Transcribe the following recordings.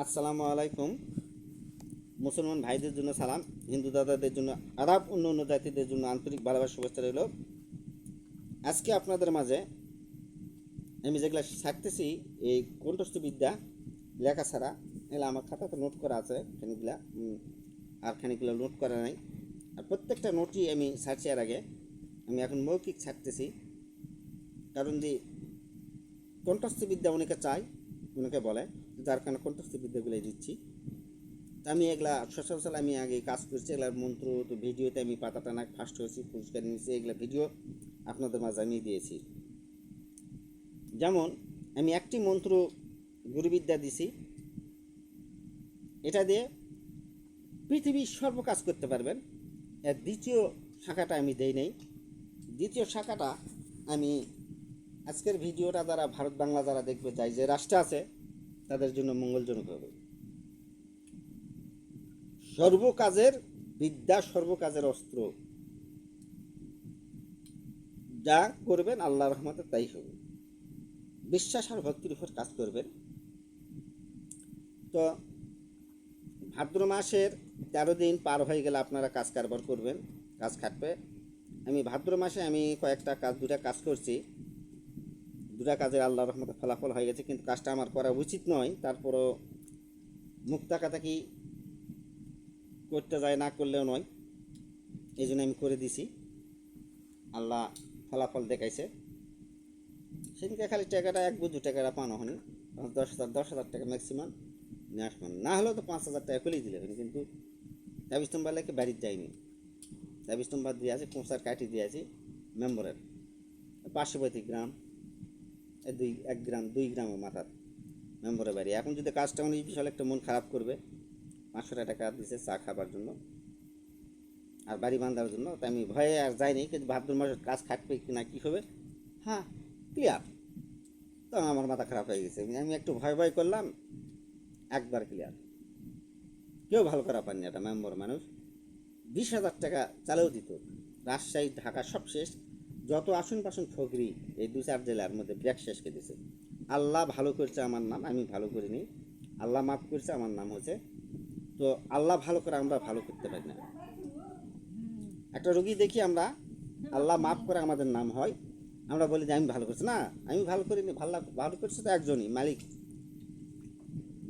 আসসালামু আলাইকুম। মুসলমান ভাইদের জন্য সালাম, হিন্দু দাদাদের জন্য আদাব অন্য অন্য জাতিদের জন্য আন্তরিক ভালোবাসা, শুভেচ্ছা রইল। আজকে আপনাদের মাঝে আমি যেগুলা থাকতেছি এই কণ্ঠস্থ বিদ্যা লেখা ছাড়া, এগুলো আমার খাতাতে নোট করা আছে, খানিকগুলা আর খানিকগুলো নোট করা নাই। আর প্রত্যেকটা নোটই আমি ছাড়ছি এর আগে। আমি এখন মৌখিক ছাড়তেছি, কারণ দি কণ্ঠস্থ বিদ্যা অনেকে চায়, অনেকে বলে। যার কারণে কণ্ঠস্থ দিচ্ছি। তা আমি এগুলা সচরাচর আমি আগে কাজ করছি এগুলার মন্ত্র, তো ভিডিওতে আমি পাতা টানা ফার্স্ট হয়েছি পুরস্কার নিয়েছি, এগুলা ভিডিও আপনাদের মাঝে আমি দিয়েছি। যেমন, আমি একটি মন্ত্র গুরুবিদ্যা দিছি, এটা দিয়ে পৃথিবীর সর্ব কাজ করতে পারবেন। এর দ্বিতীয় শাখাটা আমি দেই নেই। দ্বিতীয় শাখাটা আমি আজকের ভিডিওটা যারা ভারত বাংলা যারা দেখবে যায় যে রাষ্ট্র আছে তাদের জন্য মঙ্গলজনক হবে। সর্বকাজের বিদ্যা, সর্বকাজের অস্ত্র যা করবেন আল্লাহ রহমতে তাই হবে। বিশ্বাস আর ভক্তির উপর কাজ করবেন। তো ভাদ্র মাসের তেরো দিন পার হয়ে গেলে আপনারা কাজ কারবার করবেন, কাজ খাটবে। আমি ভাদ্র মাসে আমি কয়েকটা কাজ দুটা কাজ করছি। দুটা কাজের আল্লাহ রহমতে ফলাফল হয়ে গেছে, কিন্তু কাজটা আমার করা উচিত নয়, তারপরও মুখ তাকাতাকি করতে যায় না করলেও নয়, এই জন্য আমি করে দিছি। আল্লাহ ফলাফল দেখাইছে। সেদিনকে খালি টাকাটা, এক বুঝু টাকাটা পানো হয়নি দশ হাজার দশ হাজার টাকা ম্যাক্সিমাম নিয়ে না হলেও তো পাঁচ হাজার টাকা খুলেই দিলে হয়নি, কিন্তু তাবিজ তোমার লেগে বাড়ির যায়নি তাবিজ তোমার দিয়ে আছে পৌঁছার কাটি দিয়ে আছে মেম্বরের পার্শ্ববর্তী গ্রাম। দুই এক গ্রাম দুই গ্রামের মাথার মেম্বরের বাড়ি। এখন যদি কাজটা উনি বিশাল একটা মন খারাপ করবে পাঁচশো টাকা দিছে চা খাবার জন্য আর বাড়ি বান্ধার জন্য তাই আমি ভয়ে আর যাইনি কিন্তু ভাদ্র মাসের কাজ খাটবে কি না কী হবে? হ্যাঁ। ক্লিয়ার তো আমার মাথা খারাপ হয়ে গেছে। আমি একটু ভয় ভয় করলাম একবার ক্লিয়ার কেউ ভালো করা পাননি একটা মেম্বর মানুষ। বিশ হাজার টাকা চালেও দিত। রাজশাহী ঢাকা সব শেষ যত আসন পাশন ঠগরি এই দু চার জেলার মধ্যে ব্যাগ শেষকে দিছে। আল্লাহ ভালো করছে আমার নাম, আমি ভালো করিনি। আল্লাহ মাফ করছে, আমার নাম হচ্ছে তো আল্লাহ ভালো করে আমরা ভালো করতে পারি না। একটা রোগী দেখি আমরা, আল্লাহ মাফ করে আমাদের নাম হয়। আমরা বলি যে আমি ভালো করছি। না, আমি ভালো করিনি ভালো ভালো করছে তো একজনই, মালিক।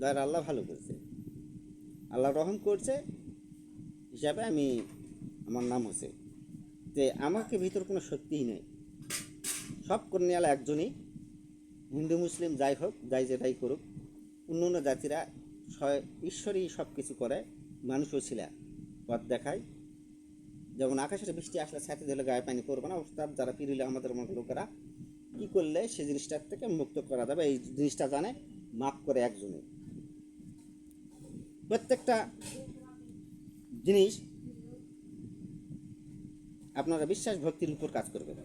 দয়ার আল্লাহ ভালো করছে। আল্লাহ রহম করছে, হিসাবে আমি আমার নাম হচ্ছে যে আমাকে ভিতর কোনো শক্তিই নেই। সব কর্নিয়ালা একজনই, হিন্দু, মুসলিম, যাই হোক, যাই যেটাই করুক, অন্য অন্য জাতিরা ঈশ্বরই সব কিছু করে, মানুষও ছিল, পথ দেখায়। যেমন আকাশের বৃষ্টি আসলে ছাতি দিলে গায়ে পানি পড়বে না, অর্থাৎ যারা পিরিলে আমাদের মতো লোকেরা কী করলে সেই জিনিসটার থেকে মুক্ত করা যাবে? এই জিনিসটা জানে মাপ করে একজনে। প্রত্যেকটা জিনিস আপনারা বিশ্বাস ভক্তির উপর কাজ করবেন।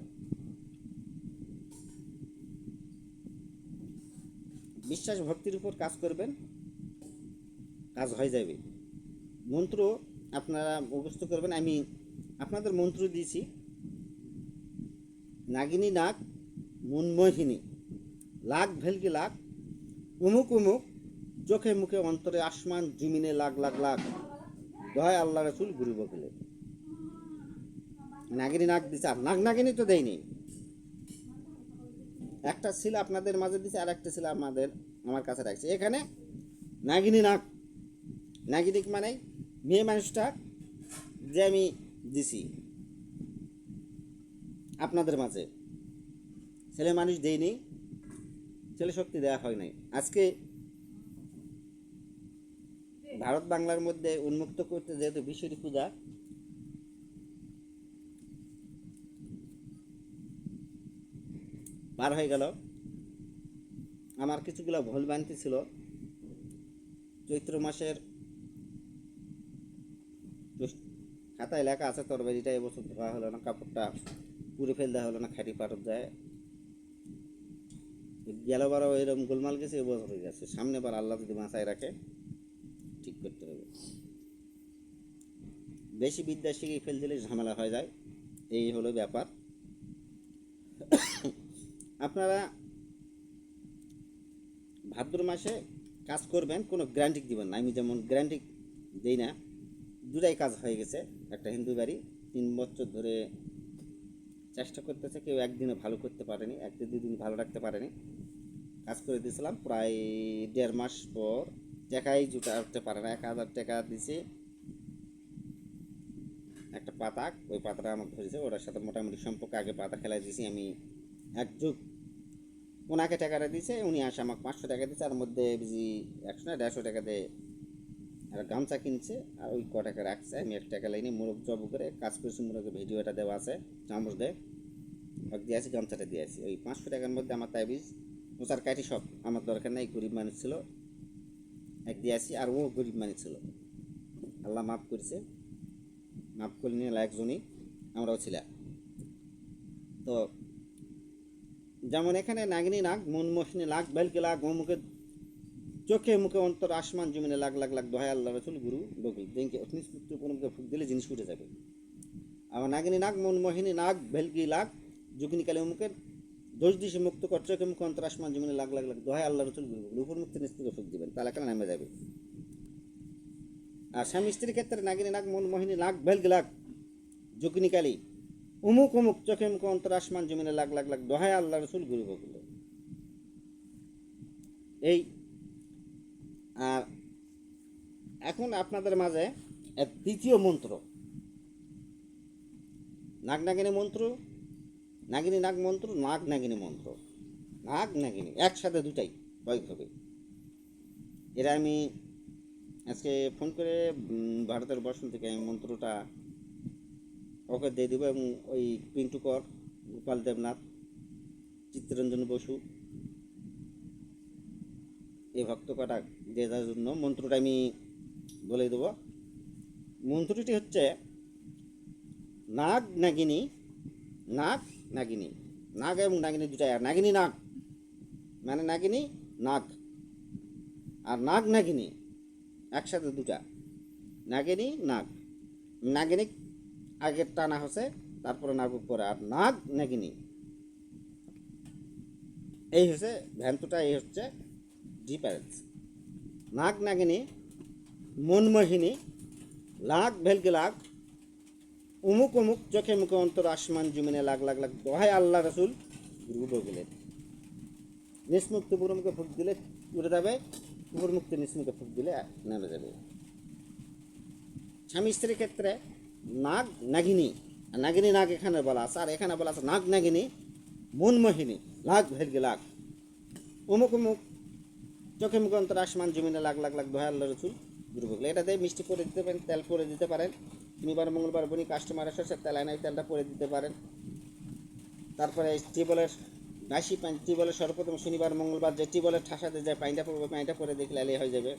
বিশ্বাস ভক্তির উপর কাজ করবেন, কাজ হয়ে যাবে। মন্ত্র আপনারা মুখস্থ করবেন, আমি আপনাদের মন্ত্র দিয়েছি। নাগিনী নাগ, মনমোহিনী। লাখ ভেলকি লাখ উমুক উমুক, চোখে মুখে অন্তরে আসমান, জমিনে লাখ লাখ লাখ দয় আল্লাহ রসুল গুরু বকিলে নাগিনী নাক দিছে, আর নাগ নাগিনী তো দেয়নি। একটা ছিল আপনাদের মাঝে দিছে, আর একটা ছিল আমাদের, আমার কাছে রাখছে। এখানে নাগিনী নাক নাগিনিক মানে মেয়ে মানুষটা যে আমি দিছি। আপনাদের মাঝে। ছেলে মানুষ দেয়নি, ছেলে শক্তি দেওয়া হয় নাই। আজকে ভারত বাংলার মধ্যে উন্মুক্ত করতে যেহেতু বিশ্বরী পূজা পার হয়ে গেল। আমার কিছুগুলো ভুল বানতি ছিল। চৈত্র মাসের খাতায় লেখা আছে তরবারিটা এবছর ধোয়া হলো না, কাপড়টা পুড়ে ফেল দেওয়া হলো না, খাটি পাটত যায়। গেলবারও এরকম গোলমাল গেছে এবছর হয়ে গেছে। সামনে বার আল্লাহ যদি বাঁচায় রাখে, ঠিক করতে হবে। বেশি বিদ্যা শিখে ফেল দিলে ঝামেলা হয়ে যায়। এই হলো ব্যাপার। আপনারা ভাদ্র মাসে কাজ করবেন, কোনো গ্যারান্টি দিবেন না। আমি যেমন গ্যারান্টি দিই না, দুটাই কাজ হয়ে গেছে। একটা হিন্দু বাড়ি, তিন বছর ধরে চেষ্টা করতেছে, কেউ একদিনে ভালো করতে পারেনি একদিন দুদিন ভালো রাখতে পারেনি। কাজ করে দিয়েছিলাম, প্রায় দেড় মাস পর টাকাই জুটাতে পারে না। এক হাজার টাকা দিছে। একটা পাতা, ওই পাতাটা আমাকে ধরেছে, ওটার সাথে মোটামুটি সম্পর্ক। আগে পাতা খেলায় দিয়েছি আমি এক যুগ ওনাকে টাকাটা দিয়েছে উনি আসে আমাকে পাঁচশো টাকা দিয়েছে তার মধ্যে বুঝি একশো না, দেড়শো টাকা দিয়ে আর গামছা কিনছে, আর ওই ক টাকা রাখছে। আমি এক টাকা লাইনে মোরগ জব করে কাজ করছি মোরগের ভিডিওটা দেওয়া আছে, চামচ দেয়। দিয়ে আসি, গামছাটা দিয়ে আসি। ওই পাঁচশো টাকার মধ্যে আমার তাইবিজ মোচার কাঠি সব, আমার দরকার নাই, গরিব মানুষ ছিল। এক দিয়ে আসি, আর ও গরিব মানুষ ছিল। আল্লাহ মাফ করেছে। মাফ করে নিয়ে একজনই আমরাও ছিলাম। তো যেমন এখানে নাগিনী নাগ মন মোহিনী লাগ বেলকে লাগ মুখে চোখে মুখে অন্তর, আসমান জমিনে লাগ লাগ লাগ দোহাই আল্লাহ রসুল, গুরু বকুল। কোনো মুখে ফুক দিলে জিনিস উঠে যাবে। আবার নাগিনী নাগ মন মোহিনী নাগ ভেলকি লাগ যোগিনী কালী মুখের দোষ দিশে মুক্ত কর, চোখে মুখে অন্তর, আসমান জমিনে লাগ লাগ লাগ দোহাই আল্লাহ রসুল, গুরু বকুল। উপর মুক্তি নিস্তুকে ফুক দিবেন, তাহলে কেন নামে যাবে। আর স্বামী স্ত্রীর ক্ষেত্রে নাগিনী নাগ মন মোহিনী লাগ ভেলকি লাগ যোগিনী কালী উমুক উমুক চোখে মুখে অন্তর আসমান জমিনে লাগ লাগ লাগ দোহাই আল্লাহ রসুল গুরু বকুল। এই, আর এখন আপনাদের মাঝে এক তৃতীয় মন্ত্র। নাগ নাগিনী মন্ত্র, নাগিনী নাগ মন্ত্র নাগ নাগিনী মন্ত্র। নাগ নাগিনী একসাথে দুটাই হবে এরা আমি আজকে ফোন করে ভারতের বর্ষণ থেকে আমি মন্ত্রটা ওকে দিয়ে দেবো এবং ওই পিন্টু কর, গোপাল দেবনাথ, চিত্তরঞ্জন বসু, এই ভক্ত কটা দিয়ে দেওয়ার জন্য মন্ত্রটা আমি বলে দেবো। মন্ত্রটি হচ্ছে নাগ নাগিনী নাগ নাগিনী, নাগ এবং নাগিনী দুটাই আর নাগিনী নাগ মানে নাগিনী নাগ আর নাগ নাগিনী একসাথে দুটা, নাগিনী নাগ, নাগিনী আগের টানা হচ্ছে, তারপরে নাগ পরে আর নাগ নাগিনী। এই হচ্ছে ভ্যান্তুটা, এই হচ্ছে ডিফারেন্স। নাগ নাগিনী, মনমোহিনী, লাগ ভেলকে লাগ, উমুক উমুক, চোখে মুখে অন্তর, আসমান জমিনে লাগ লাগ লাগ, দোহাই আল্লাহ রসুল রুবো গেলেন নিষ্মুক্ত উপরমুখে ফুক দিলে উড়ে যাবে উপরমুক্ত নিষ্মুখে ফুক দিলে নেমে যাবে। স্বামী স্ত্রীর ক্ষেত্রে নাগ নাগিনী। নাগিনী নাগ এখানে বলা আছে, আর এখানে বলা আছে নাগ নাগিনী মনমোহিনী লাগ ভেলকে লাগ। অমুক উমুক, চোখে মুখে অন্তর আসমান, জমিনে লাগ লাগ লাগ দোহাই আল্লাহ রসুল দুর্ভোগলে এটাতে মিষ্টি করে দিতে পারেন, তেল করে দিতে পারেন। শনিবার মঙ্গলবার বনি কাস্টমার আসে, সে তেল আনাই তেলটা করে দিতে পারেন। তারপরে টিবলের বাসি পানি টিবলের সর্বপ্রথম শনিবার, মঙ্গলবার যে টিবলের ঠাসাতে যায়, পানিটা পড়বে, পানিটা পরে দেখলে আলে হয়ে যাবে।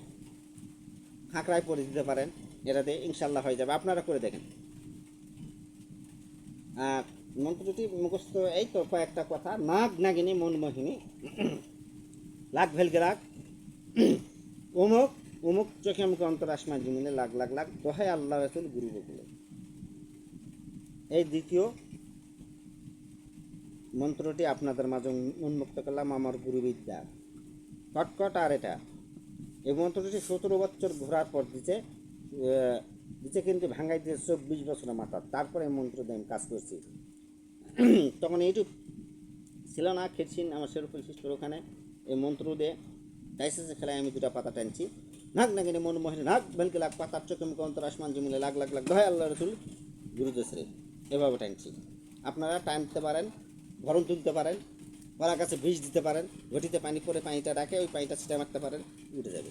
খাঁকড়ায় পরে দিতে পারেন। এটাতে ইনশাল্লাহ হয়ে যাবে। আপনারা করে দেখেন। আর মন্ত্রটি মুখস্থ, এই তো কয়েকটা কথা। নাগ নাগিনী মনমোহিনী লাগ ভেলকে লাগ অমুক অমুক চোখে মুখে অন্তর আসমান জমিনে লাগ লাগ লাগ, দোহাই আল্লাহ রসুল গুরু বকুলে। এই দ্বিতীয় মন্ত্রটি আপনাদের মাঝে উন্মুক্ত করলাম আমার গুরুবিদ্যা কটকট আর এটা। এই মন্ত্রটি সতেরো বছর ঘোরার পর দিতে দিতে কিন্তু ভাঙ্গাই দিতে চব্বিশ বছর মাথা। তারপরে মন্ত্র আমি কাজ করছি। তখন ইউটিউব ছিল না খেয়েছিন আমার শেরফুল শিষ্টর ওখানে, এই মন্ত্র দিয়ে ডাইসেসে খেলায় আমি দুটা পাতা টানছি। নাক নাগিনী মনমোহিনী নাক বেলকে লাগ পাতার চোখে মুখে অন্তর আসমান জমিলে লাগ লাগ লাগ দহাই আল্লাহ রসুল গুরুদেশরে এভাবে টানছি। আপনারা টানতে পারেন গরম তুলতে পারেন গলার কাছে বিষ দিতে পারেন, ঘটিতে পানি পরে পানিটা রাখে, ওই পানিটা ছিটা মারতে পারেন, উঠে যাবে।